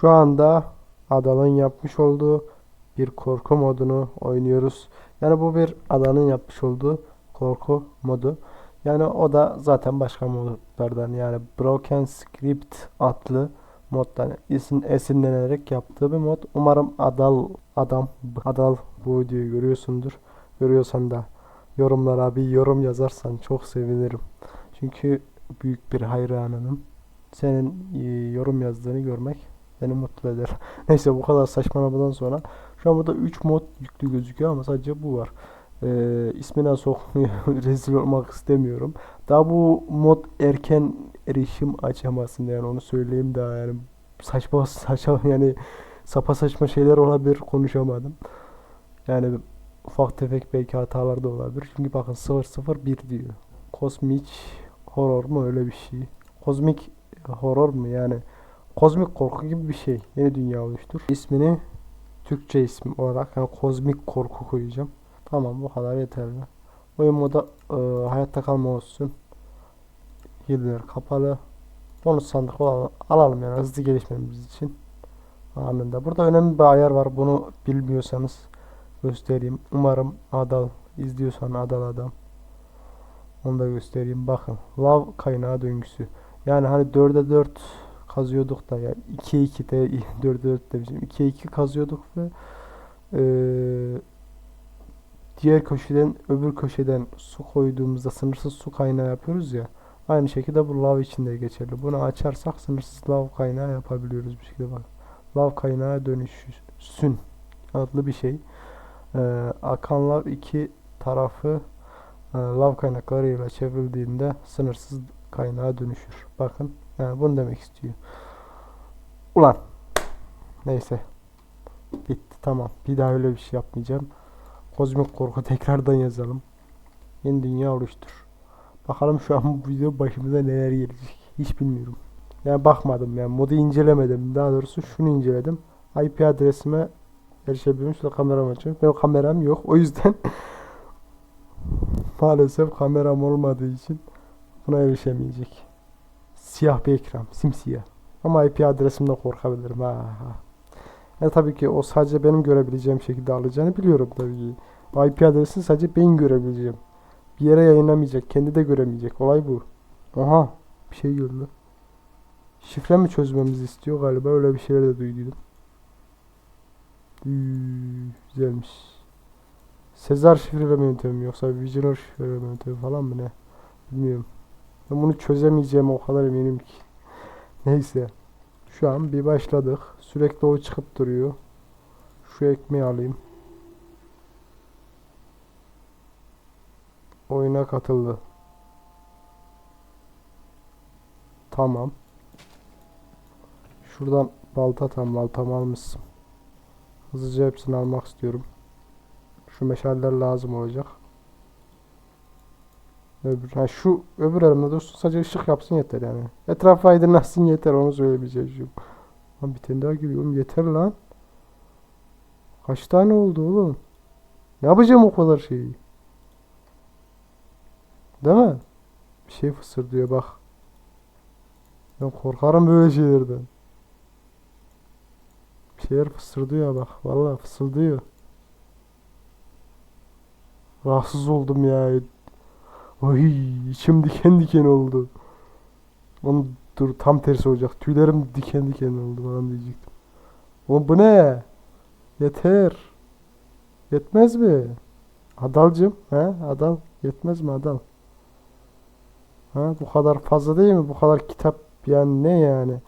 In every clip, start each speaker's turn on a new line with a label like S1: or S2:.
S1: Şu anda Adal'ın yapmış olduğu bir korku modunu oynuyoruz. Yani bu bir Adal'ın yapmış olduğu korku modu. Yani o da zaten başka modlardan yani Broken Script adlı moddan isin esinlenerek yaptığı bir mod. Umarım Adal adam Adal bu videoyu görüyorsundur. Görüyorsan da yorumlara bir yorum yazarsan çok sevinirim. Çünkü büyük bir hayranınım. Senin e, yorum yazdığını görmek beni mutlu eder. Neyse bu kadar saçmalamadan sonra şu an burada 3 mod yüklü gözüküyor ama sadece bu var. Ee, ismine sokmuyor. Rezil olmak istemiyorum. Daha bu mod erken erişim aşamasında yani onu söyleyeyim daha yani saçma saçma yani sapa saçma şeyler olabilir konuşamadım. Yani ufak tefek belki hatalar da olabilir. Çünkü bakın 001 diyor. Kozmik horror mu öyle bir şey. Kozmik horror mu yani kozmik korku gibi bir şey. Yeni dünya oluştur. İsmini Türkçe isim olarak yani kozmik korku koyacağım. Tamam bu kadar yeterli. Oyun moda e, hayatta kalma olsun. Hileler kapalı. Bonus sandık alalım yani hızlı gelişmemiz için. Anında. Burada önemli bir ayar var. Bunu bilmiyorsanız göstereyim. Umarım Adal izliyorsan Adal adam. Onu da göstereyim. Bakın. Lav kaynağı döngüsü. Yani hani 4'e 4 kazıyorduk da ya 2'ye 2 de 4'e 4 demişim. 2'ye 2 kazıyorduk ve eee diğer köşeden öbür köşeden su koyduğumuzda sınırsız su kaynağı yapıyoruz ya. Aynı şekilde bu lav için de geçerli. Bunu açarsak sınırsız lav kaynağı yapabiliyoruz bir şekilde bak. Lav kaynağı dönüşsün adlı bir şey. Ee, akan lav iki tarafı e, lav kaynaklarıyla çevrildiğinde sınırsız kaynağa dönüşür. Bakın yani bunu demek istiyor. Ulan neyse bitti tamam. Bir daha öyle bir şey yapmayacağım. Kozmik korku tekrardan yazalım. Yeni dünya oluştur. Bakalım şu an bu video başımıza neler gelecek. Hiç bilmiyorum. Yani bakmadım yani modu incelemedim. Daha doğrusu şunu inceledim. IP adresime erişebiliyorum. Şurada kameram açıyorum. Benim kameram yok. O yüzden maalesef kameram olmadığı için buna erişemeyecek. Siyah bir ekran. Simsiyah. Ama IP adresimden korkabilirim. Ha. Yani tabii ki o sadece benim görebileceğim şekilde alacağını biliyorum tabii ki. IP adresini sadece ben görebileceğim. Bir yere yayınlamayacak. Kendi de göremeyecek. Olay bu. Aha. Bir şey gördü. Şifre mi çözmemizi istiyor galiba. Öyle bir şeyler de duyduydum. Üy, güzelmiş. Sezar şifreleme yöntemi mi yoksa Visioner şifreleme yöntemi falan mı ne? Bilmiyorum. Ben bunu çözemeyeceğim o kadar eminim ki. Neyse. Şu an bir başladık. Sürekli o çıkıp duruyor. Şu ekmeği alayım. Oyuna katıldı. Tamam. Şuradan balta tam baltamı almışsın. Hızlıca hepsini almak istiyorum. Şu meşaleler lazım olacak. Öbür, ha şu öbür elimde dursun sadece ışık yapsın yeter yani. Etrafı aydınlatsın yeter onu söyleyebileceğim. Lan bir tane daha geliyorum yeter lan. Kaç tane oldu oğlum? Ne yapacağım o kadar şeyi? Değil mi? Bir şey fısıldıyor bak. Ben korkarım böyle şeylerden. Bir şeyler fısıldıyor bak. Vallahi fısıldıyor. Rahatsız oldum ya. Ay içim diken diken oldu. Onu dur tam tersi olacak. Tüylerim diken diken oldu falan diyecektim. Oğlum bu ne? Yeter. Yetmez mi? Adalcım, he? Adal. Yetmez mi Adal? Ha, bu kadar fazla değil mi? Bu kadar kitap yani ne yani?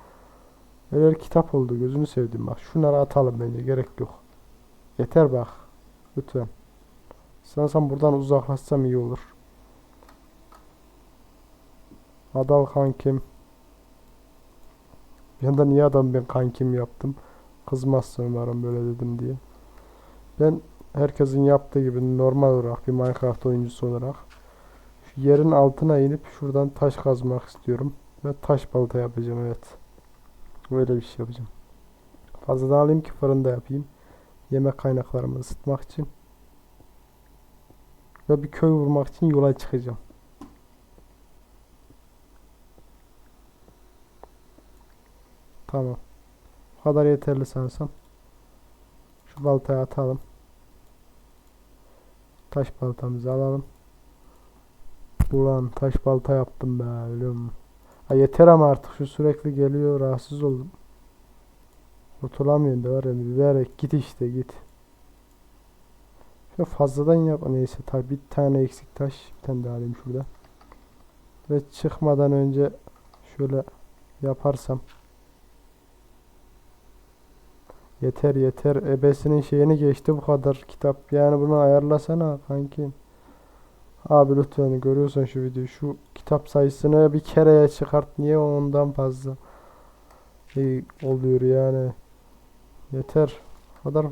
S1: Öyle kitap oldu. Gözünü sevdim bak. Şunları atalım bence. Gerek yok. Yeter bak. Lütfen. Sanırsam buradan uzaklaşsam iyi olur. Adal kankim. Bir anda niye adam ben kankim yaptım? Kızmazsın umarım böyle dedim diye. Ben herkesin yaptığı gibi normal olarak bir Minecraft oyuncusu olarak yerin altına inip şuradan taş kazmak istiyorum. Ve taş balta yapacağım evet. Böyle bir şey yapacağım. Fazladan alayım ki fırında yapayım. Yemek kaynaklarımı ısıtmak için. Ve bir köy vurmak için yola çıkacağım. Tamam. Bu kadar yeterli sanırsam. Şu baltayı atalım. Taş baltamızı alalım. Ulan taş balta yaptım be ölüm. Ha yeter ama artık şu sürekli geliyor rahatsız oldum. Kurtulamıyorum da var ya bilerek git işte git. Şöyle fazladan yap. Neyse tabi bir tane eksik taş. Bir tane daha alayım şurada. Ve çıkmadan önce şöyle yaparsam. Yeter yeter. Ebesinin şeyini geçti bu kadar kitap. Yani bunu ayarlasana kanki. Abi lütfen görüyorsan şu videoyu. Şu kitap sayısını bir kereye çıkart. Niye ondan fazla şey oluyor yani. Yeter. O kadar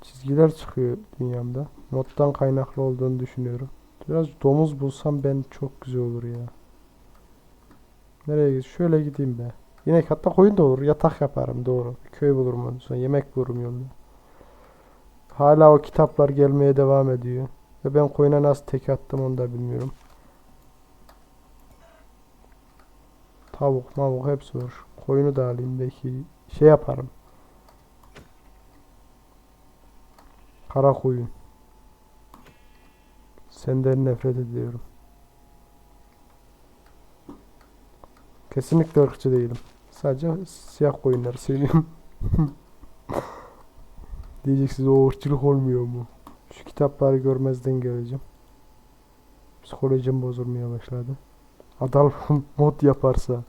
S1: çizgiler çıkıyor dünyamda. Moddan kaynaklı olduğunu düşünüyorum. Biraz domuz bulsam ben çok güzel olur ya. Nereye gidiyorsun? Şöyle gideyim be. Yine hatta koyun da olur. Yatak yaparım doğru. Köy bulurum ondan sonra. Yemek bulurum yolda. Hala o kitaplar gelmeye devam ediyor. Ve ben koyuna nasıl tek attım onu da bilmiyorum. Tavuk mavuk hepsi var. Koyunu da alayım belki şey yaparım. Kara koyun. Senden nefret ediyorum. Kesinlikle ırkçı değilim. Sadece siyah koyunları seviyorum. Diyeceksiniz o ırkçılık olmuyor mu? Şu kitapları görmezden geleceğim. Psikolojim bozulmaya başladı. Adal mod yaparsa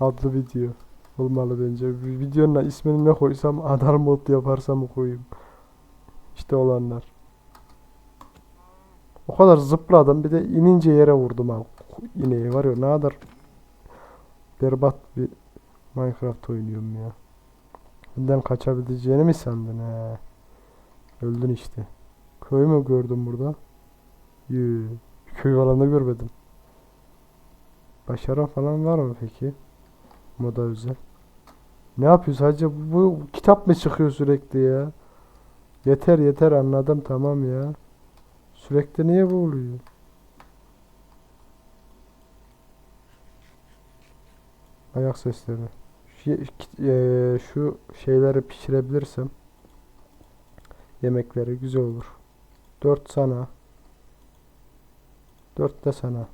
S1: adlı video olmalı bence. Videonun ismini ne koysam Adal mod yaparsa mı koyayım? İşte olanlar. O kadar zıpladım bir de inince yere vurdum ha. İneği var ya ne kadar berbat bir Minecraft oynuyorum ya. Benden kaçabileceğini mi sandın he? Öldün işte. Köy mü gördüm burada? Yuu. Köy falan da görmedim. Başarı falan var mı peki? Moda özel. Ne yapıyor sadece bu, bu kitap mı çıkıyor sürekli ya? Yeter yeter anladım tamam ya. Sürekli niye bu oluyor? Ayak sesleri. Şu, eee, şu şeyleri pişirebilirsem yemekleri güzel olur. 4 sana. 4 de sana.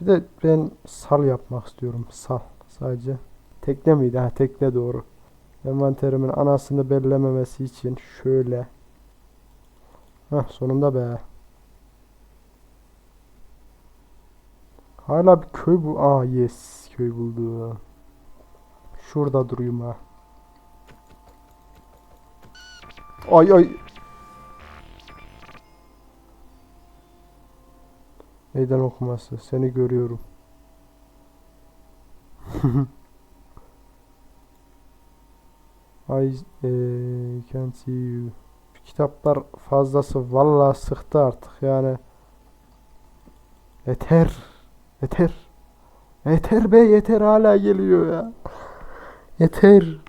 S1: Bir de ben sal yapmak istiyorum. Sal sadece. Tekne miydi? Ha tekne doğru. Envanterimin anasını bellememesi için şöyle. Hah sonunda be. Hala bir köy bu. Aa yes köy buldu. Şurada durayım ha. Ay ay. Meydan okuması. Seni görüyorum. I eh, can see you. Kitaplar fazlası vallahi sıktı artık yani. Yeter. Yeter. Yeter be yeter hala geliyor ya. Yeter.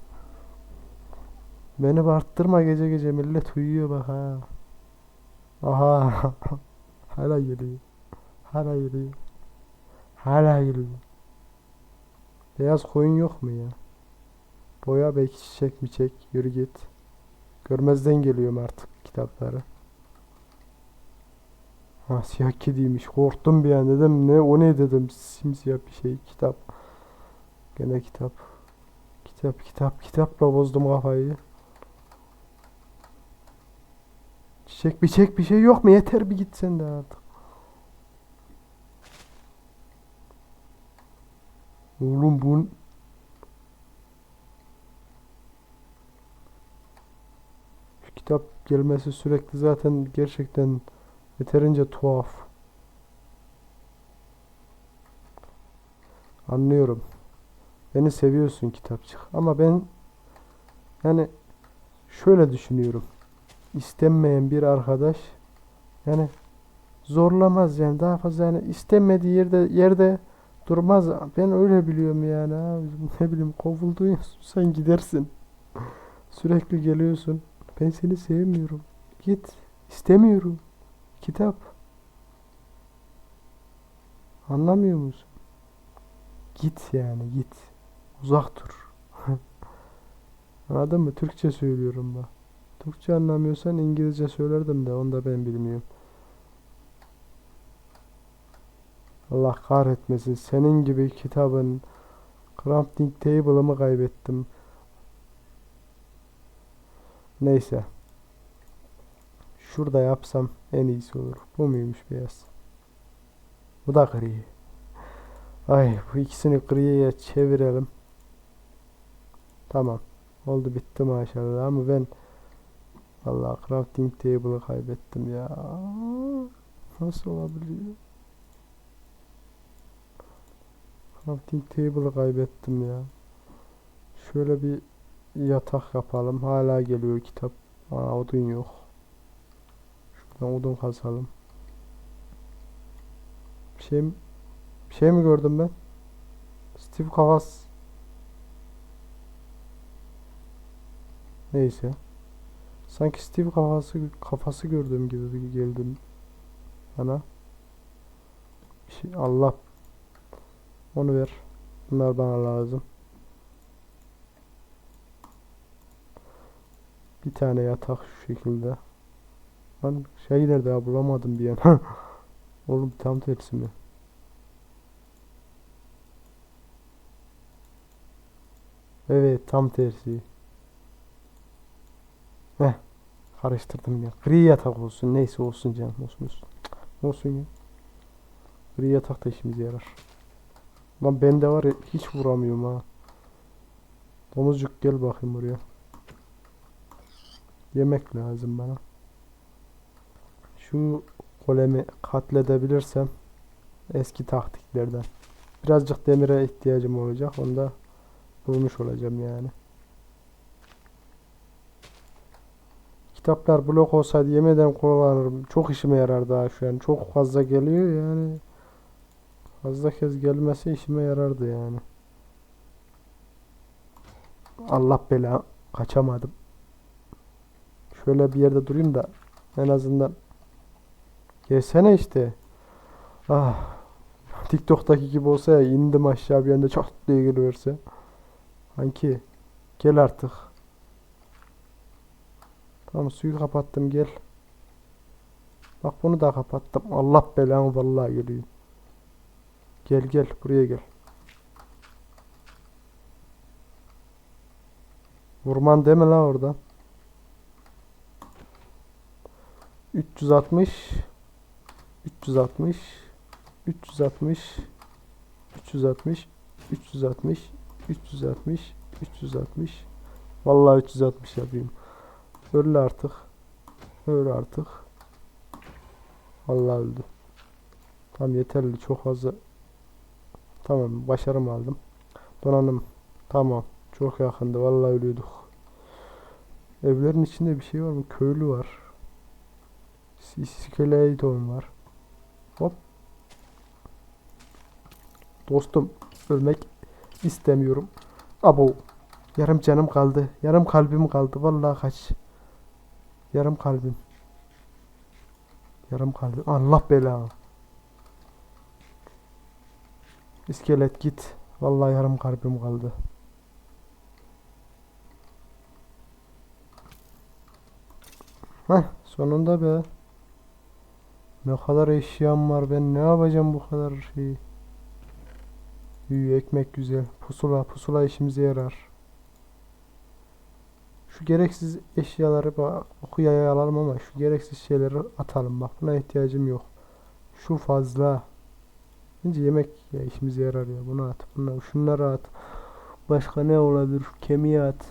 S1: Beni bağırttırma gece gece millet uyuyor bak ha. Aha. Hala geliyor. Hala geliyor. Hala geliyor. Beyaz koyun yok mu ya? Boya belki çiçek mi çek. Yürü git. Görmezden geliyorum artık kitapları. Ha siyah kediymiş. Korktum bir an dedim. Ne o ne dedim. Simsiyah bir şey. Kitap. Gene kitap. Kitap kitap kitapla bozdum kafayı. Çiçek bir çek bir şey yok mu? Yeter bir git sen de artık. Oğlum bu Şu kitap gelmesi sürekli zaten gerçekten yeterince tuhaf. Anlıyorum. Beni seviyorsun kitapçık. Ama ben yani şöyle düşünüyorum. İstenmeyen bir arkadaş yani zorlamaz yani daha fazla yani istenmediği yerde yerde durmaz. Ben öyle biliyorum yani abi. Ne bileyim kovuldun sen gidersin. Sürekli geliyorsun. Ben seni sevmiyorum. Git. İstemiyorum. Kitap. Anlamıyor musun? Git yani git. Uzak dur. Anladın mı? Türkçe söylüyorum bak. Türkçe anlamıyorsan İngilizce söylerdim de onu da ben bilmiyorum. Allah kahretmesin. Senin gibi kitabın crafting table'ımı kaybettim. Neyse. Şurada yapsam en iyisi olur. Bu muymuş beyaz? Bu da gri. Ay bu ikisini griye çevirelim. Tamam. Oldu bitti maşallah ama ben Vallahi crafting table'ı kaybettim ya. Nasıl olabiliyor? Crafting table'ı kaybettim ya. Şöyle bir yatak yapalım. Hala geliyor kitap. Aa odun yok. Şuradan odun kazalım. Bir şey mi, bir şey mi gördüm ben? Steve kafas. Neyse. Sanki Steve kafası kafası gördüğüm gibi geldim bana. Şey, Allah onu ver. Bunlar bana lazım. Bir tane yatak şu şekilde. Ben şey nerede ya bulamadım bir an. Oğlum tam tersi mi? Evet tam tersi. Heh. Karıştırdım ya. Gri yatak olsun. Neyse olsun canım. Olsun olsun. Olsun ya. Gri yatak da işimize yarar. Lan bende var ya hiç vuramıyorum ha. Domuzcuk gel bakayım buraya. Yemek lazım bana. Şu golemi katledebilirsem eski taktiklerden. Birazcık demire ihtiyacım olacak. Onu da bulmuş olacağım yani. Kitaplar blok olsaydı yemeden kullanırım. Çok işime yarar daha şu an. Çok fazla geliyor yani. Fazla kez gelmesi işime yarardı yani. Allah bela kaçamadım. Şöyle bir yerde durayım da en azından Gelsene işte. Ah. TikTok'taki gibi olsa ya indim aşağı bir anda çok diye geliverse. Hangi? Gel artık. Tamam suyu kapattım gel. Bak bunu da kapattım. Allah belanı vallahi geliyor. Gel gel buraya gel. Vurman deme la orada. 360 360 360 360 360 360 360 Vallahi 360 yapayım. Öldü artık. Öl artık. Vallahi öldü. Tamam yeterli çok fazla. Tamam başarım aldım. Donanım. Tamam. Çok yakındı. Vallahi ölüyorduk. Evlerin içinde bir şey var mı? Köylü var. Skeleton var. Hop. Dostum ölmek istemiyorum. Abo. Yarım canım kaldı. Yarım kalbim kaldı. Vallahi kaç. Yarım kalbim. Yarım kalbim. Allah bela. İskelet git. Vallahi yarım kalbim kaldı. Heh sonunda be. Ne kadar eşyam var ben ne yapacağım bu kadar şeyi. Üy ekmek güzel. Pusula pusula işimize yarar. Şu gereksiz eşyaları bak okuyaya alalım ama şu gereksiz şeyleri atalım bak buna ihtiyacım yok. Şu fazla. Bence yemek ya işimize yarar ya bunu at. Bunu, şunları at. Başka ne olabilir? Şu kemiği at.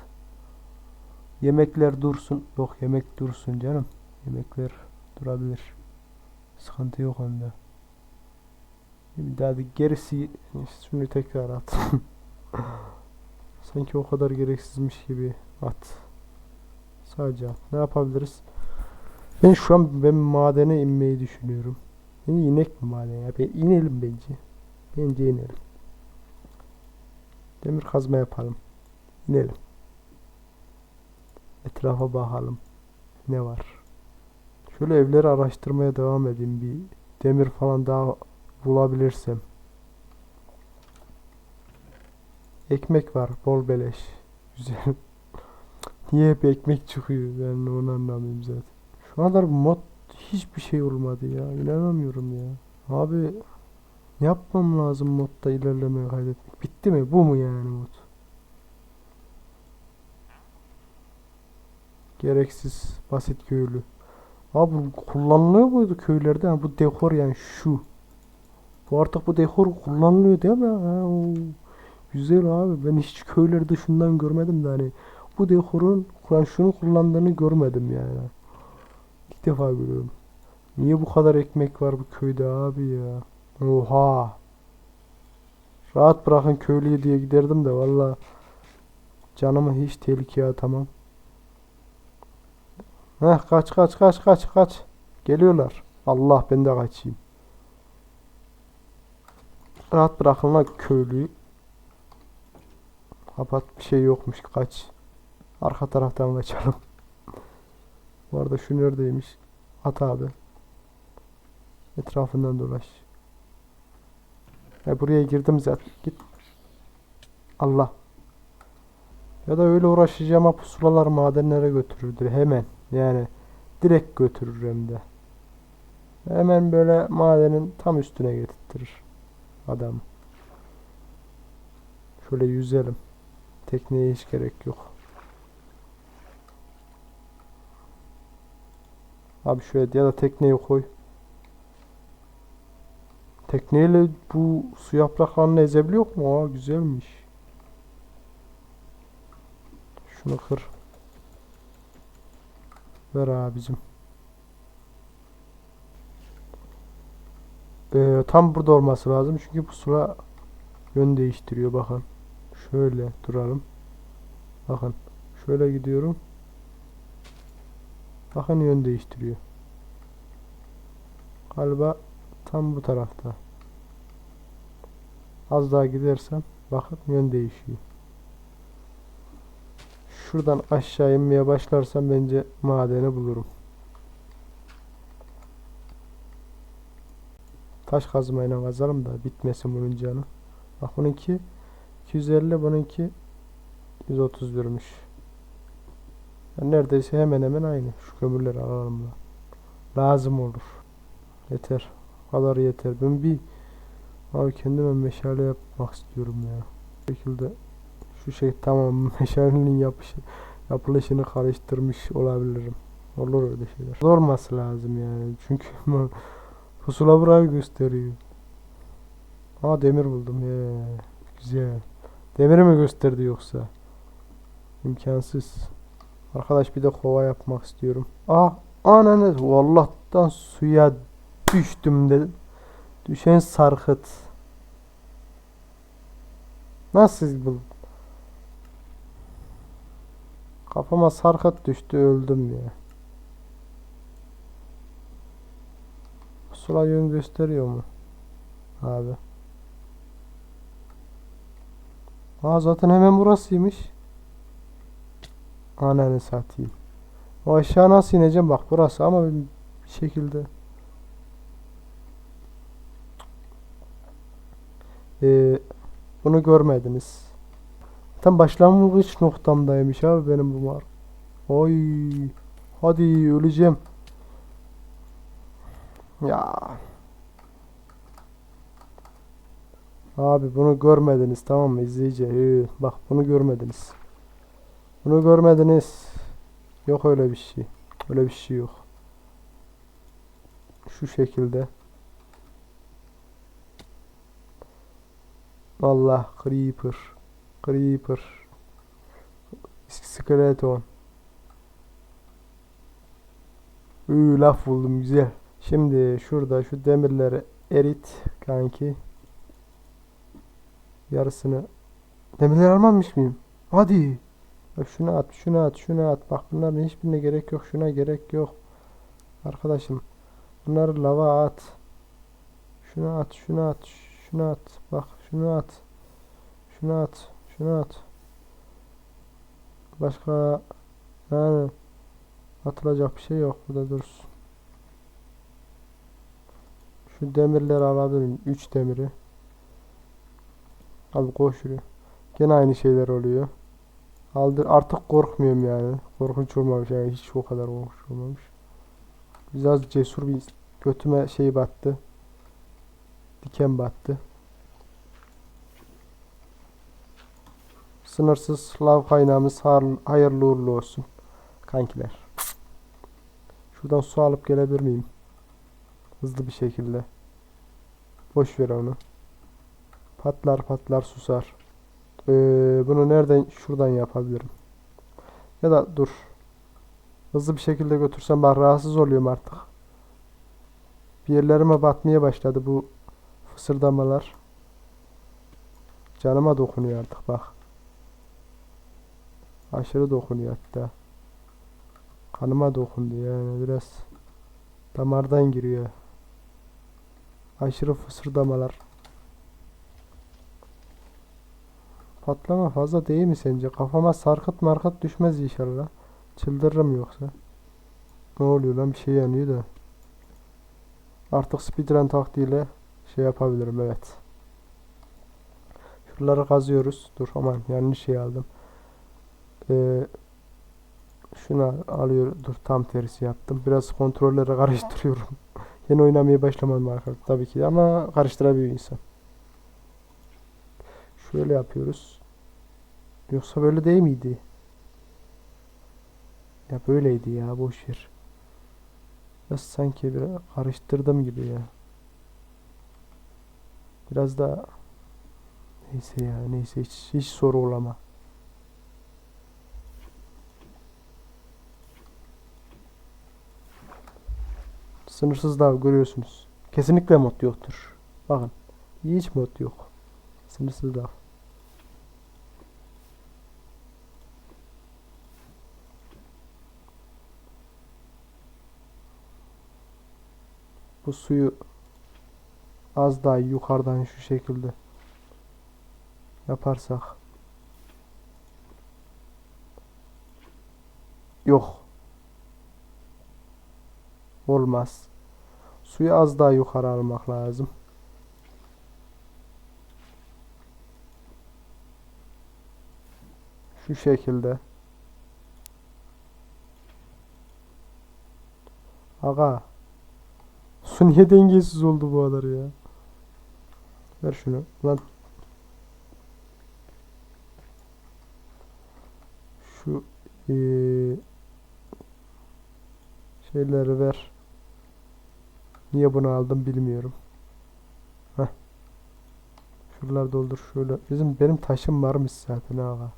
S1: Yemekler dursun. Yok yemek dursun canım. Yemekler durabilir. Sıkıntı yok onda. Bir daha da gerisi şunu tekrar at. Sanki o kadar gereksizmiş gibi at. Sadece. Ne yapabiliriz? Ben şu an ben madene inmeyi düşünüyorum. Beni inek mi maden ya? Ben inelim bence. Bence inelim. Demir kazma yapalım. İnelim. Etrafa bakalım. Ne var? Şöyle evleri araştırmaya devam edeyim. Bir demir falan daha bulabilirsem. ekmek var. Bol beleş. Güzel. Niye hep ekmek çıkıyor? Ben onu anlamıyorum zaten. Şu kadar mod hiçbir şey olmadı ya. İnanamıyorum ya. Abi yapmam lazım modda ilerlemeye kaydetmek? Bitti mi? Bu mu yani mod? Gereksiz basit köylü. Abi kullanılıyor muydu köylerde? Ha, bu dekor yani şu. Bu artık bu dekor kullanılıyor değil mi? Ha, o. Güzel abi. Ben hiç köylerde şundan görmedim de hani bu dekorun şunu kullandığını görmedim yani. İlk defa görüyorum. Niye bu kadar ekmek var bu köyde abi ya? Oha. Rahat bırakın köylüyü diye giderdim de valla canımı hiç tehlikeye atamam. Heh kaç kaç kaç kaç kaç. Geliyorlar. Allah ben de kaçayım. Rahat bırakın la köylüyü. Kapat bir şey yokmuş kaç. Arka taraftan kaçalım. Bu arada şu neredeymiş? At abi. Etrafından dolaş. E buraya girdim zaten. Git. Allah. Ya da öyle uğraşacağıma pusulalar madenlere götürürdü hemen. Yani direkt götürür hem de. Hemen böyle madenin tam üstüne getirtirir adam. Şöyle yüzelim. Tekneye hiç gerek yok. Abi şöyle ya da tekneyi koy. Tekneyle bu su yapraklarını ezebiliyor mu? Aa güzelmiş. Şunu kır. Ver abicim. Ee, tam burada olması lazım çünkü bu sıra yön değiştiriyor bakın. Şöyle duralım. Bakın. Şöyle gidiyorum. Bakın yön değiştiriyor. Galiba tam bu tarafta. Az daha gidersem bakın yön değişiyor. Şuradan aşağı inmeye başlarsam bence madeni bulurum. Taş kazmayla kazalım da bitmesin bunun canı. Bak bununki 250 bununki 131'miş. Yani neredeyse hemen hemen aynı. Şu kömürleri alalım da. Lazım olur. Yeter. O kadar yeter. Ben bir abi kendime meşale yapmak istiyorum ya. Bu şekilde şu şey tamam meşalenin yapışı yapılışını karıştırmış olabilirim. Olur öyle şeyler. Olması lazım yani. Çünkü pusula burayı gösteriyor. Aa demir buldum. Ye. Güzel. Demiri mi gösterdi yoksa? İmkansız. Arkadaş bir de kova yapmak istiyorum. Aa ananı Allah'tan suya düştüm de. Düşen sarkıt. Nasıl bu? Kafama sarkıt düştü öldüm ya. Pusula yön gösteriyor mu? Abi. Aa zaten hemen burasıymış. Ananı satayım. O aşağı nasıl ineceğim? Bak burası ama bir şekilde. Ee, bunu görmediniz. Tam başlangıç noktamdaymış abi benim bu mar. Oy. Hadi öleceğim. Ya. Abi bunu görmediniz tamam mı izleyici? Ee, bak bunu görmediniz. Bunu görmediniz. Yok öyle bir şey. Öyle bir şey yok. Şu şekilde. Allah creeper. Creeper. Skeleton. Üü laf buldum güzel. Şimdi şurada şu demirleri erit kanki. Yarısını. Demirleri almamış mıyım? Hadi. Bak şunu at, şunu at, şunu at. Bak bunların hiçbirine gerek yok. Şuna gerek yok. Arkadaşım. Bunları lava at. Şunu at, şunu at, şunu at. Bak şunu at. Şunu at, şunu at. Başka yani atılacak bir şey yok. Burada dursun. Şu demirleri alabilirim. 3 demiri. Abi koy şuraya. Gene aynı şeyler oluyor. Aldır artık korkmuyorum yani. Korkunç olmamış yani hiç o kadar korkunç olmamış. Biraz cesur bir götüme şey battı. Diken battı. Sınırsız lav kaynağımız hayırlı uğurlu olsun. Kankiler. Şuradan su alıp gelebilir miyim? Hızlı bir şekilde. Boş ver onu. Patlar patlar susar. Ee, bunu nereden şuradan yapabilirim? Ya da dur. Hızlı bir şekilde götürsem ben rahatsız oluyorum artık. Bir yerlerime batmaya başladı bu fısırdamalar. Canıma dokunuyor artık bak. Aşırı dokunuyor hatta. Kanıma dokundu yani biraz damardan giriyor. Aşırı fısırdamalar. Patlama fazla değil mi sence? Kafama sarkıt markıt düşmez inşallah. Çıldırırım yoksa. Ne oluyor lan bir şey yanıyor da. Artık speedrun taktiğiyle şey yapabilirim evet. Şuraları kazıyoruz. Dur aman yanlış şey aldım. Ee, şunu alıyor. Dur tam tersi yaptım. Biraz kontrolleri karıştırıyorum. Yeni oynamaya başlamadım arkadaşlar tabii ki ama karıştırabiliyor insan. Şöyle yapıyoruz. Yoksa böyle değil miydi? Ya böyleydi ya boş ver. Sanki bir karıştırdım gibi ya. Biraz da neyse ya neyse hiç, hiç soru olama. Sınırsız lav görüyorsunuz. Kesinlikle mod yoktur. Bakın. Hiç mod yok. Sınırsız lav. Bu suyu az daha yukarıdan şu şekilde yaparsak. Yok. Olmaz. Suyu az daha yukarı almak lazım şu şekilde aga Su niye dengesiz oldu bu kadar ya? Ver şunu. Lan. Şu eee, şeyleri ver. Niye bunu aldım bilmiyorum. Heh. Şuraları doldur şöyle. Bizim benim taşım varmış zaten aga.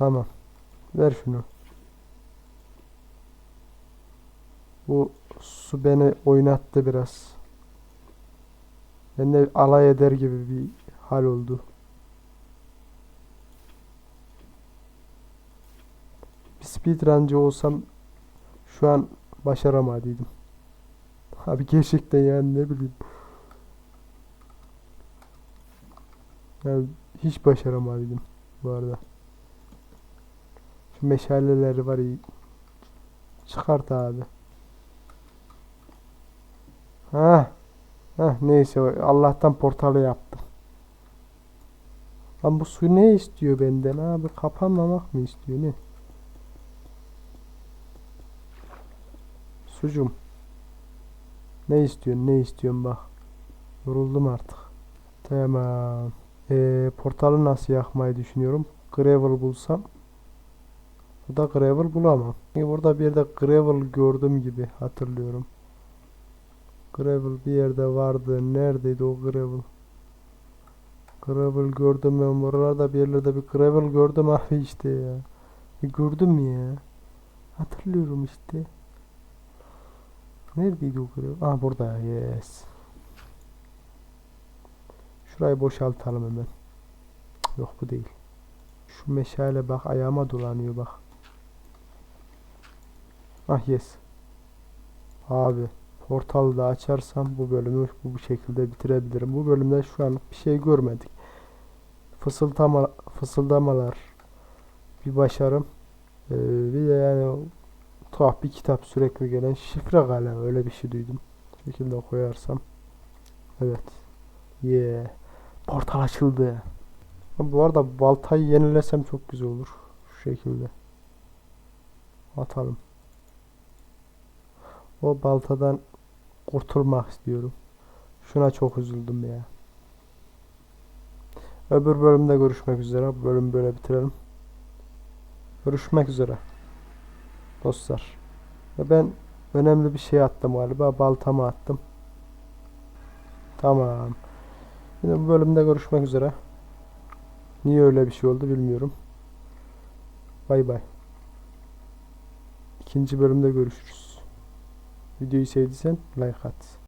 S1: Tamam. Ver şunu. Bu su beni oynattı biraz. Ben de alay eder gibi bir hal oldu. Bir speedruncı olsam şu an başaramadıydım. Abi gerçekten yani ne bileyim. Yani hiç başaramadıydım bu arada. Şu meşaleleri var ya. Çıkart abi. Ha. Ha neyse Allah'tan portalı yaptım. Lan bu su ne istiyor benden abi? Kapanmamak mı istiyor ne? Sucum. Ne istiyorsun? Ne istiyorsun bak. Yoruldum artık. Tamam. Ee, portalı nasıl yakmayı düşünüyorum? Gravel bulsam. Burada gravel bulamam. Burada bir yerde gravel gördüm gibi hatırlıyorum. Gravel bir yerde vardı. Neredeydi o gravel? Gravel gördüm ben buralarda bir yerlerde bir gravel gördüm abi işte ya. E, gördüm ya. Hatırlıyorum işte. Neredeydi o gravel? Ah burada yes. Şurayı boşaltalım hemen. Yok bu değil. Şu meşale bak ayağıma dolanıyor bak. Ah yes. Abi. Portalı da açarsam bu bölümü bu şekilde bitirebilirim. Bu bölümde şu an bir şey görmedik. Fısıldama, fısıldamalar bir başarım. Ee, bir de yani tuhaf bir kitap sürekli gelen şifre galiba öyle bir şey duydum. Şekilde koyarsam. Evet. Yeah. Portal açıldı. Bu arada baltayı yenilesem çok güzel olur. Şu şekilde. Atalım. O baltadan kurtulmak istiyorum. Şuna çok üzüldüm ya. Öbür bölümde görüşmek üzere. Bu bölümü böyle bitirelim. Görüşmek üzere. Dostlar. Ve ben önemli bir şey attım galiba. Baltamı attım. Tamam. Yine bu bölümde görüşmek üzere. Niye öyle bir şey oldu bilmiyorum. Bay bay. İkinci bölümde görüşürüz. Videoyu sevdiysen like at.